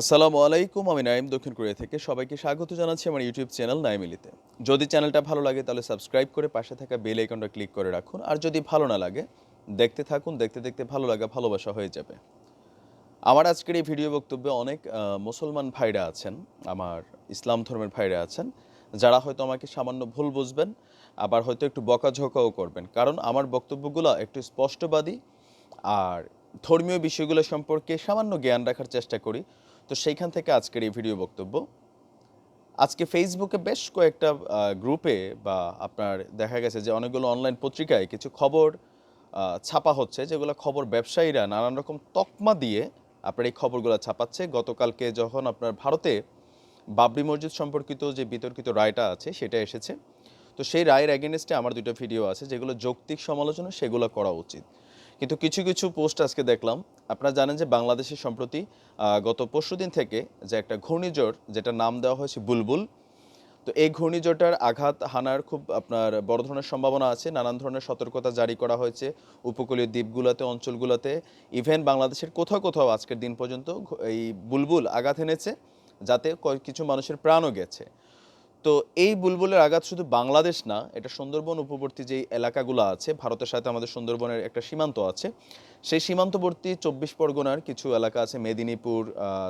আসসালামু আলাইকুম, আমি নাইম দক্ষিণ কোরিয়া থেকে। সবাইকে স্বাগত জানাচ্ছি আমার ইউটিউব চ্যানেল নাইমিলিতে যদি চ্যানেলটা ভালো লাগে তাহলে সাবস্ক্রাইব করে পাশে থাকা বেল আইকনটা ক্লিক করে রাখুন। আর যদি ভালো না লাগে, দেখতে থাকুন, দেখতে দেখতে ভালো লাগা, ভালোবাসা হয়ে যাবে। আমার আজকের এই ভিডিও বক্তব্যে অনেক মুসলমান ভাইরা আছেন, আমার ইসলাম ধর্মের ভাইরা আছেন, যারা হয়তো আমাকে সামান্য ভুল বুঝবেন, আবার হয়তো একটু বকাঝকাও করবেন। কারণ আমার বক্তব্যগুলো একটু স্পষ্টবাদী, আর ধর্মীয় বিষয়গুলো সম্পর্কে সামান্য জ্ঞান রাখার চেষ্টা করি। তো সেইখান থেকে আজকের এই ভিডিও বক্তব্য। আজকে ফেসবুকে বেশ কয়েকটা গ্রুপে বা আপনার দেখা গেছে যে অনেকগুলো অনলাইন পত্রিকায় কিছু খবর ছাপা হচ্ছে, যেগুলো খবর ব্যবসায়ীরা নানান রকম তকমা দিয়ে আপনার এই খবরগুলো ছাপাচ্ছে। গতকালকে যখন আপনার ভারতে বাবরি মসজিদ সম্পর্কিত যে বিতর্কিত রায়টা আছে, সেটা এসেছে। তো সেই রায়ের অ্যাগেনস্টে আমার দুটো ভিডিও আছে, যেগুলো যৌক্তিক সমালোচনা, সেগুলো করা উচিত। কিন্তু কিছু কিছু পোস্ট আজকে দেখলাম আপনারা জানেন যে বাংলাদেশের সম্প্রতি গত পরশুদিন থেকে যে একটা ঘূর্ণিঝড় যেটা নাম দেওয়া হয়েছে বুলবুল, তো এই ঘূর্ণিঝড়টার আঘাত হানার খুব আপনার বড় ধরনের সম্ভাবনা আছে, নানান ধরনের সতর্কতা জারি করা হয়েছে উপকূলীয় দ্বীপগুলোতে, অঞ্চলগুলোতে। ইভেন বাংলাদেশের কোথাও কোথাও আজকের দিন পর্যন্ত এই বুলবুল আঘাত এনেছে, যাতে কিছু মানুষের প্রাণও গেছে। তো এই বুলবুলের আঘাত শুধু বাংলাদেশ না, এটা সুন্দরবন উপবর্তী যেই এলাকাগুলো আছে, ভারতের সাথে আমাদের সুন্দরবনের একটা সীমান্ত আছে, সেই সীমান্তবর্তী চব্বিশ পরগনার কিছু এলাকা আছে, মেদিনীপুর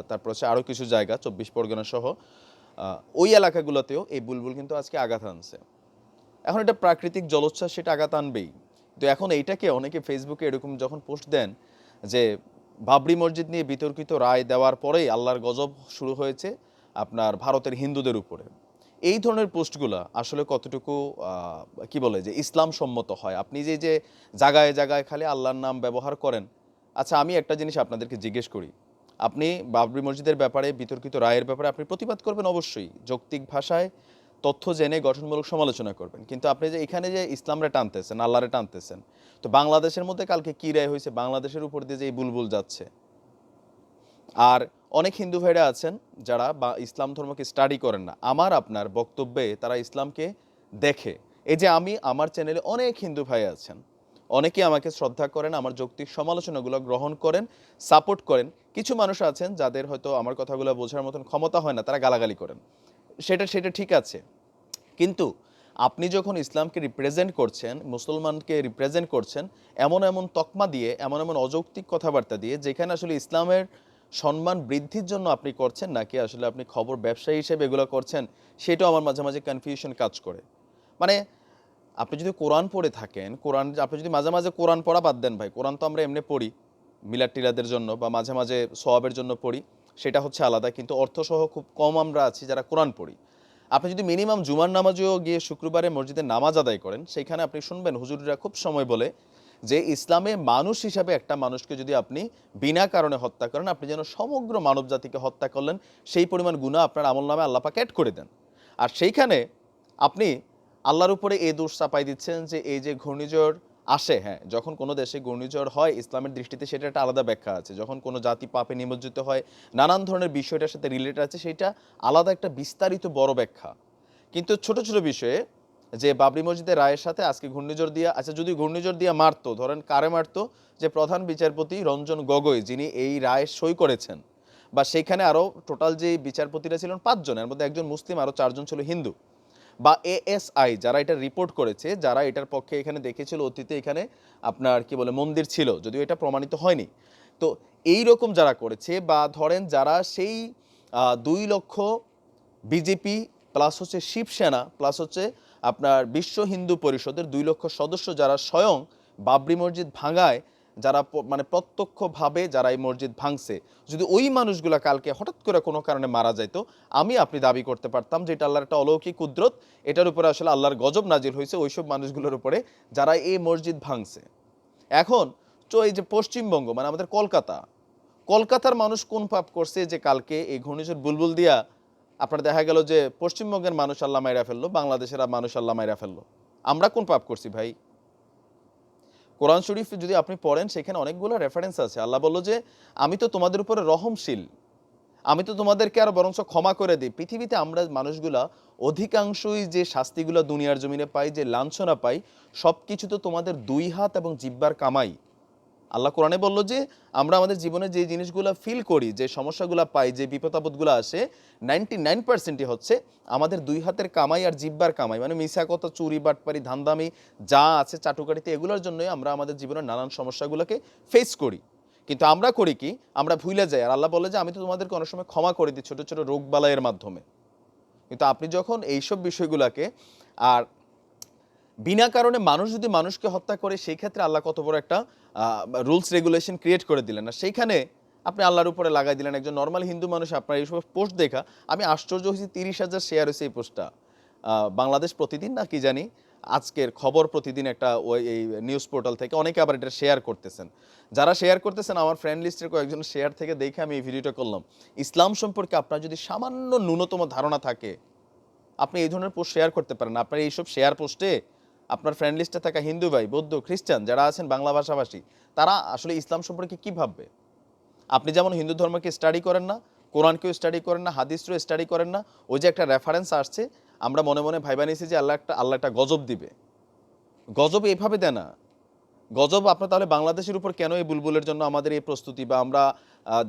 তারপর হচ্ছে আরও কিছু জায়গা, চব্বিশ পরগনা সহ ওই এলাকাগুলোতেও এই বুলবুল কিন্তু আজকে আঘাত আনছে এখন এটা প্রাকৃতিক জলোচ্ছ্বাস, সেটা আঘাত আনবেই। তো এখন এইটাকে অনেকে ফেসবুকে এরকম যখন পোস্ট দেন যে, বাবরি মসজিদ নিয়ে বিতর্কিত রায় দেওয়ার পরেই আল্লাহর গজব শুরু হয়েছে আপনার ভারতের হিন্দুদের উপরে। এই ধরনের পোস্টগুলো আসলে কতটুকু কি বলে যে ইসলাম সম্মত হয়? আপনি যে যে জায়গায় জায়গায় খালি আল্লাহর নাম ব্যবহার করেন আচ্ছা আমি একটা জিনিস আপনাদেরকে জিজ্ঞেস করি। আপনি বাবরি মসজিদের ব্যাপারে, বিতর্কিত রায়ের ব্যাপারে আপনি প্রতিবাদ করবেন অবশ্যই। যৌক্তিক ভাষায় তথ্য জেনে গঠনমূলক সমালোচনা করবেন। কিন্তু আপনি যে, এখানে যে ইসলামরা টানতেছেন, আল্লাহরে টানতেছেন, তো বাংলাদেশের মধ্যে কালকে কী রায় হয়েছে? বাংলাদেশের উপর দিয়ে যে এই বুলবুল যাচ্ছে। আর অনেক হিন্দু ভাইরা আছেন যারা বা ইসলাম ধর্মকে স্টাডি করেন না। আমার আপনার বক্তব্যে তারা ইসলামকে দেখে। এই যে আমি, আমার চ্যানেলে অনেক হিন্দু ভাই আছেন। অনেকেই আমাকে শ্রদ্ধা করেন, আমার যৌক্তিক সমালোচনাগুলো গ্রহণ করেন সাপোর্ট করেন। কিছু মানুষ আছেন যাদের হয়তো আমার কথাগুলো বোঝার মতন ক্ষমতা হয় না, তারা গালাগালি করেন। সেটা সেটা ঠিক আছে। কিন্তু আপনি যখন ইসলামকে রিপ্রেজেন্ট করছেন, মুসলমানকে রিপ্রেজেন্ট করছেন, এমন এমন তকমা দিয়ে, এমন এমন অযৌক্তিক কথাবার্তা দিয়ে, যেখানে আসলে ইসলামের সম্মান বৃদ্ধির জন্য আপনি করছেন নাকি আসলে আপনি খবর ব্যবসায়ী হিসেবে এগুলো করছেন, সেটাও আমার মাঝে মাঝে কনফিউশন কাজ করে। মানে আপনি যদি কোরআন পড়ে থাকেন, কোরআন, আপনি যদি মাঝে মাঝে কোরআন পড়া বাদ দেন ভাই, কোরআন তো আমরা এমনি পড়ি, মিলাদ টিলাদের জন্য বা মাঝে মাঝে সোয়াবের জন্য পড়ি, সেটা হচ্ছে আলাদা, কিন্তু অর্থসহ খুব কম আমরা আছি যারা কোরআন পড়ি। আপনি যদি মিনিমাম জুমার নামাজেও গিয়ে শুক্রবারে মসজিদে নামাজ আদায় করেন সেইখানে আপনি শুনবেন হুজুররা খুব সময় বলে যে ইসলামে মানুষ হিসাবে একটা মানুষকে যদি আপনি বিনা কারণে হত্যা করেন, আপনি যেন সমগ্র মানব জাতিকে হত্যা করলেন, সেই পরিমাণ গুণা আপনার আমল নামে আল্লাপাক অ্যাড করে দেন। আর সেইখানে আপনি আল্লাহর উপরে এই দোষ চাপাই দিচ্ছেন যে এই যে ঘূর্ণিঝড় আসে হ্যাঁ যখন কোনো দেশে ঘূর্ণিঝড় হয়, ইসলামের দৃষ্টিতে সেটা একটা আলাদা ব্যাখ্যা আছে। যখন কোনো জাতি পাপে নিমজ্জিত হয়, নানান ধরনের বিষয়টার সাথে রিলেটেড আছে, সেটা আলাদা একটা বিস্তারিত বড় ব্যাখ্যা। কিন্তু ছোট ছোট বিষয়ে যে বাবরি মসজিদের রায়ের সাথে আজকে ঘূর্ণিঝড় দিয়া আচ্ছা যদি ঘূর্ণিঝড় দিয়া মারতো, ধরেন কারে মারতো, যে প্রধান বিচারপতি রঞ্জন গগৈ, যিনি এই রায় সই করেছেন, বা সেইখানে আরও টোটাল যে বিচারপতিরা ছিলেন পাঁচজন, এর মধ্যে একজন মুসলিম আরও চারজন ছিল হিন্দু, বা এএসআই যারা এটা রিপোর্ট করেছে, যারা এটার পক্ষে এখানে দেখেছিল, অতীতে এখানে আপনার কি বলে, মন্দির ছিল, যদিও এটা প্রমাণিত হয়নি। তো এই রকম যারা করেছে, বা ধরেন যারা সেই দুই লক্ষ বিজেপি প্লাস হচ্ছে শিবসেনা প্লাস হচ্ছে আপনার বিশ্ব হিন্দু পরিষদের দুই লক্ষ সদস্য যারা স্বয়ং বাবরি মসজিদ ভাঙায়, যারা মানে প্রত্যক্ষভাবে যারা এই মসজিদ ভাঙছে। যদি ওই মানুষগুলা কালকে হঠাৎ করে কোনো কারণে মারা যাইতো, আমি আপনি দাবি করতে পারতাম যে এটা আল্লাহর একটা অলৌকিক কুদরত, এটার উপরে আসলে আল্লাহর গজব নাজিল হয়েছে ওইসব মানুষগুলোর উপরে যারা এই মসজিদ ভাঙছে। এখন, তো এই যে পশ্চিমবঙ্গ মানে আমাদের কলকাতা, কলকাতার মানুষ কোন পাপ করছে যে কালকে এই ঘূর্ণিঝড় বুলবুল দিয়া আপনার দেখা গেল যে পশ্চিমবঙ্গের মানুষ আল্লাহ মাইরা ফেলল, বাংলাদেশের মানুষ আল্লাহ মাইরা ফেলল। আমরা কোন পাপ করছি ভাই? কোরআন শরীফ যদি আপনি পড়েন, সেখানে অনেকগুলো রেফারেন্স আছে। আল্লাহ বলল যে, আমি তো তোমাদের উপরে রহমশীল। আমি তো তোমাদেরকে আর বরঞ্চ ক্ষমা করে দিই। পৃথিবীতে আমরা মানুষগুলা অধিকাংশই যে শাস্তিগুলো দুনিয়ার জমিনে পাই, যে লাঞ্ছনা পাই সব কিছু তো তোমাদের দুই হাত এবং জিব্বার কামাই। আল্লাহ কোরআনে বলল যে, আমরা আমাদের জীবনে যে জিনিসগুলো ফিল করি, যে সমস্যাগুলো পাই, যে বিপদাপদগুলো আসে নাইনটি নাইন পার্সেন্টই হচ্ছে আমাদের দুই হাতের কামাই আর জিব্বার কামাই। মানে মিশা কথা, চুরি, বাটপারি, ধান্দামি, যা আছে চাটুকারিতে এগুলোর জন্যই আমরা আমাদের জীবনের নানান সমস্যাগুলোকে ফেস করি। কিন্তু আমরা করি কি? আমরা ভুলে যাই। আর আল্লাহ বলে যে, আমি তো তোমাদেরকে অনেক সময় ক্ষমা করে দিই ছোটো ছোটো রোগ বালাইয়ের মাধ্যমে। কিন্তু আপনি যখন এইসব বিষয়গুলোকে আর বিনা কারণে মানুষ যদি মানুষকে হত্যা করে সেই ক্ষেত্রে আল্লাহ কত বড় একটা রুলস রেগুলেশন ক্রিয়েট করে দিলেন। না সেইখানে আপনি আল্লাহর উপরে লাগাই দিলেন একজন নর্মাল হিন্দু মানুষ, আপনার এইসব পোস্ট দেখা, আমি আশ্চর্য হয়েছি তিরিশ হাজার শেয়ার হয়েছে এই পোস্টটা বাংলাদেশ প্রতিদিন না কি জানি, আজকের খবর প্রতিদিন একটা ওই, এই নিউজ পোর্টাল থেকে অনেকে আবার এটা শেয়ার করতেছেন। যারা শেয়ার করতেছেন, আমার ফ্রেন্ড লিস্টের কয়েকজন শেয়ার থেকে দেখে আমি এই ভিডিওটা করলাম। ইসলাম সম্পর্কে আপনার যদি সামান্য ন্যূনতম ধারণা থাকে, আপনি এই ধরনের পোস্ট শেয়ার করতে পারেন। আপনার এইসব শেয়ার পোস্টে আপনার ফ্রেন্ড লিস্টে থাকা হিন্দু ভাই, বৌদ্ধ, খ্রিস্টান যারা আছেন বাংলা ভাষাভাষী, তারা আসলে ইসলাম সম্পর্কে কি ভাববে? আপনি যেমন হিন্দু ধর্মকে স্টাডি করেন না, কোরআনকেও স্টাডি করেন না হাদিসও স্টাডি করেন না, ওই যে একটা রেফারেন্স আসছে, আমরা মনে মনে ভাইবা নিয়েছি যে আল্লাহ একটা আল্লাহ একটা গজব দিবে। গজব এইভাবে দেয় না। গজব আপনার তাহলে বাংলাদেশের উপর কেন এই বুলবুলের জন্য আমাদের এই প্রস্তুতি বা আমরা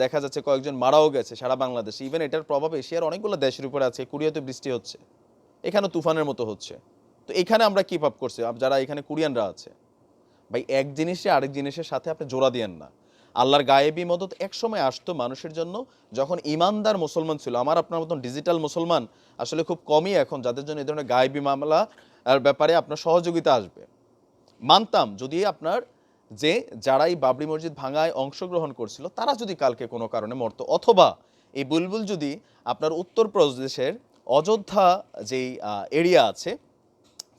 দেখা যাচ্ছে কয়েকজন মারাও গেছে সারা বাংলাদেশে। ইভেন এটার প্রভাব এশিয়ার অনেকগুলো দেশের উপরে আছে কুরিয়াতে বৃষ্টি হচ্ছে। এখানে তুফানের মতো হচ্ছে। তো এখানে আমরা কি পাপ করছি। যারা এখানে কুরিয়ানরা আছে। ভাই, এক জিনিসে আরেক জিনিসের সাথে আপনি জোড়া দিয়েন না। আল্লাহর গায়েবী মদত এক সময় আসতো মানুষের জন্য, যখন ইমানদার মুসলমান ছিল। আমার আপনার মতন ডিজিটাল মুসলমান আসলে খুব কমই এখন, যাদের জন্য এই ধরনের গায়েবী মামলা ব্যাপারে আপনার সহযোগিতা আসবে। মানতাম যদি আপনার যে যারা এই বাবরি মসজিদ ভাঙায় অংশগ্রহণ করছিল, তারা যদি কালকে কোনো কারণে মরতো। অথবা এই বুলবুল যদি আপনার উত্তরপ্রদেশের অযোধ্যা যেই এরিয়া আছে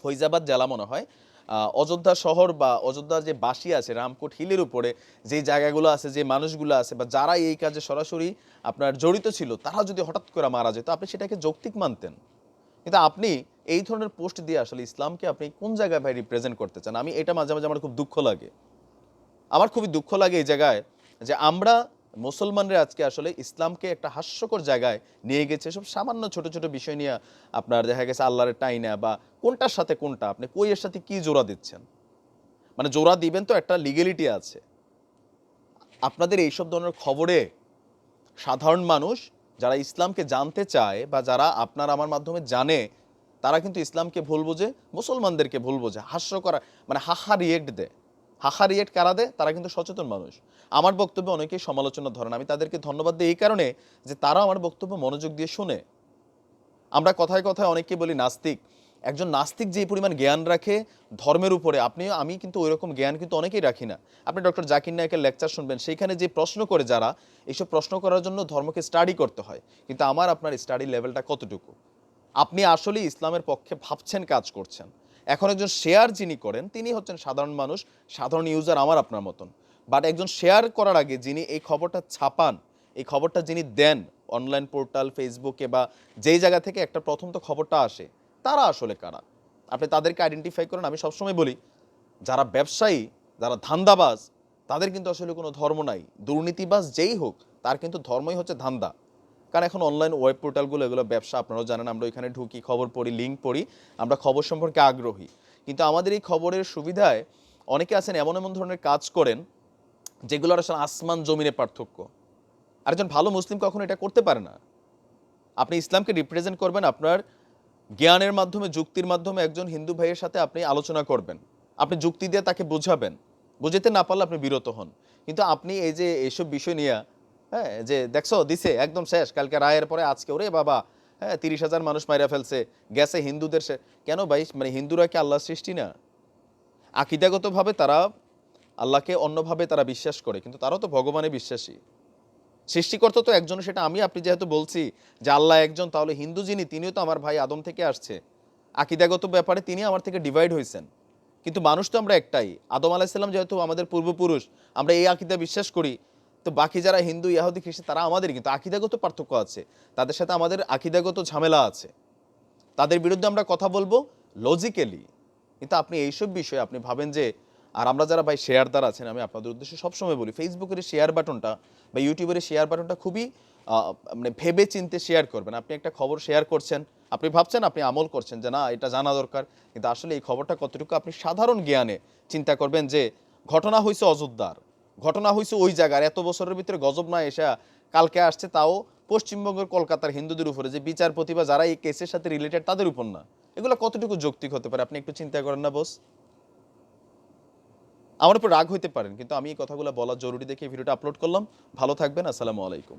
ফৈজাবাদ জেলা মনে হয় অযোধ্যা শহর বা অযোধ্যার যে বাসী আছে রামকোট হিলের উপরে, যে জায়গাগুলো আছে, যে মানুষগুলো আছে বা যারা এই কাজে সরাসরি আপনার জড়িত ছিল, তারা যদি হঠাৎ করে মারা যেত, আপনি সেটাকে যৌক্তিক মানতেন। কিন্তু আপনি এই ধরনের পোস্ট দিয়ে আসলে ইসলামকে আপনি কোন জায়গায় ভাই রিপ্রেজেন্ট করতে চান? আমি এটা মাঝে মাঝে আমার খুব দুঃখ লাগে। আমার খুবই দুঃখ লাগে এই জায়গায় যে আমরা মুসলমানরা আজকে আসলে ইসলামকে একটা হাস্যকর জায়গায় নিয়ে গেছে। সব সামান্য ছোট ছোট বিষয় নিয়ে আপনার দেখা গেছে আল্লাহরের টাইনা বা কোনটার সাথে কোনটা? আপনি কই এর সাথে কি জোড়া দিচ্ছেন? মানে জোড়া দিবেন তো একটা লিগেলিটি আছে। আপনাদের এইসব ধরনের খবরে সাধারণ মানুষ যারা ইসলামকে জানতে চায় বা যারা আপনার আমার মাধ্যমে জানে, তারা কিন্তু ইসলামকে ভুল বোঝে, মুসলমানদেরকে ভুল বোঝে হাস্য করা মানে হাহা রিয়েক্ট দেয়। হাহা রিয়েক্ট কারা দেয়? তারা কিন্তু সচেতন মানুষ। আমার বক্তব্যে অনেকেই সমালোচনা ধরেন। আমি তাদেরকে ধন্যবাদ দিই এই কারণে যে তারা আমার বক্তব্য মনোযোগ দিয়ে শুনে। আমরা কথায় কথায় অনেককে বলি নাস্তিক। একজন নাস্তিক যে পরিমাণ জ্ঞান রাখে ধর্মের উপরে, আপনি, আমি কিন্তু ওই রকম জ্ঞান কিন্তু অনেকেই রাখি না। আপনি ডক্টর জাকির নায়কের লেকচার শুনবেন, সেইখানে যে প্রশ্ন করে যারা, এইসব প্রশ্ন করার জন্য ধর্মকে স্টাডি করতে হয়। কিন্তু আমার, আপনার স্টাডি লেভেলটা কতটুকু? আপনি আসলে ইসলামের পক্ষে ভাবছেন, কাজ করছেন। এখন একজন শেয়ার যিনি করেন, তিনি হচ্ছেন সাধারণ মানুষ, সাধারণ ইউজার আমার আপনার মতন। বাট একজন শেয়ার করার আগে যিনি এই খবরটা ছাপান, এই খবরটা যিনি দেন অনলাইন পোর্টাল ফেসবুকে বা যেই জায়গা থেকে একটা প্রথম তো খবরটা আসে, তারা আসলে কারা? আপনি তাদেরকে আইডেন্টিফাই করেন, আমি সবসময় বলি, যারা ব্যবসায়ী, যারা ধান্দাবাজ, তাদের কিন্তু আসলে কোনো ধর্ম নাই। দুর্নীতিবাজ যেই হোক, তার কিন্তু ধর্মই হচ্ছে ধান্দা। কারণ এখন অনলাইন ওয়েব পোর্টালগুলো এগুলো ব্যবসা আপনারাও জানেন, আমরা ওইখানে ঢুকি, খবর পড়ি লিঙ্ক পড়ি, আমরা খবর সম্পর্কে আগ্রহী। কিন্তু আমাদের এই খবরের সুবিধায় অনেকে আছেন, এমন এমন ধরনের কাজ করেন, যেগুলোর আসলে আসমান জমিনে পার্থক্য। আর একজন ভালো মুসলিম কখনো এটা করতে পারে না। আপনি ইসলামকে রিপ্রেজেন্ট করবেন, আপনার জ্ঞানের মাধ্যমে, যুক্তির মাধ্যমে একজন হিন্দু ভাইয়ের সাথে আপনি আলোচনা করবেন। আপনি যুক্তি দিয়ে তাকে বোঝাবেন। বুঝাতে না পারলে আপনি বিরত হন। কিন্তু আপনি এই যে এইসব বিষয় নিয়ে হ্যাঁ যে দেখছ, দিছে, একদম শেষ। কালকে রায়ের পরে আজকে ওরে বাবা হ্যাঁ তিরিশ হাজার মানুষ মাইরা ফেলছে, গেছে হিন্দুদের সে কেন ভাই? মানে হিন্দুরা কি আল্লাহ সৃষ্টি না? আকিদাগতভাবে তারা আল্লাহকে অন্যভাবে তারা বিশ্বাস করে, কিন্তু তারাও তো ভগবানে বিশ্বাসী। সৃষ্টিকর্তা তো একজন, সেটা আমি আপনি যেহেতু বলছি যে আল্লাহ একজন, তাহলে হিন্দু যিনি, তিনিও তো আমার ভাই আদম থেকে আসছে। আকিদাগত ব্যাপারে তিনি আমার থেকে ডিভাইড হয়েছেন কিন্তু মানুষ তো আমরা একটাই। আদম আলাহিসাল্লাম যেহেতু আমাদের পূর্বপুরুষ, আমরা এই আকিদা বিশ্বাস করি। তো বাকি যারা হিন্দু, ইয়াহুদি, খ্রিস্টান, তারা আমাদের কিন্তু আকিদাগত পার্থক্য আছে। তাদের সাথে আমাদের আকিদাগত ঝামেলা আছে। তাদের বিরুদ্ধে আমরা কথা বলব লজিক্যালি কিন্তু আপনি এইসব বিষয়ে আপনি ভাবেন যে, আর আমরা যারা ভাই শেয়ারদার আছেন, আমি আপনাদের উদ্দেশ্যে সবসময় বলি ফেসবুকের শেয়ার বাটনটা বা ইউটিউবের শেয়ার বাটনটা খুবই মানে ভেবে চিনতে শেয়ার করবেন। আপনি একটা খবর শেয়ার করছেন, আপনি ভাবছেন, আপনি আমল করছেন যে, না, এটা জানা দরকার। কিন্তু আসলে এই খবরটা কতটুকু আপনি সাধারণ জ্ঞানে চিন্তা করবেন যে, ঘটনা হয়েছে অযোধ্যার। ঘটনা হয়েছে ওই জায়গার এত বছরের ভিতরে গজব না এসে কালকে আসছে, তাও পশ্চিমবঙ্গের কলকাতার হিন্দুদের উপরে। যে বিচারপতি বা যারা এই কেসের সাথে রিলেটেড তাদের উপর না। এগুলো কতটুকু যৌক্তিক হতে পারে? আপনি একটু চিন্তা করেন না বস আমার উপর রাগ হইতে পারেন, কিন্তু আমি এই কথাগুলো বলা জরুরি দেখে ভিডিওটা আপলোড করলাম। ভালো থাকবেন, আসসালামু আলাইকুম।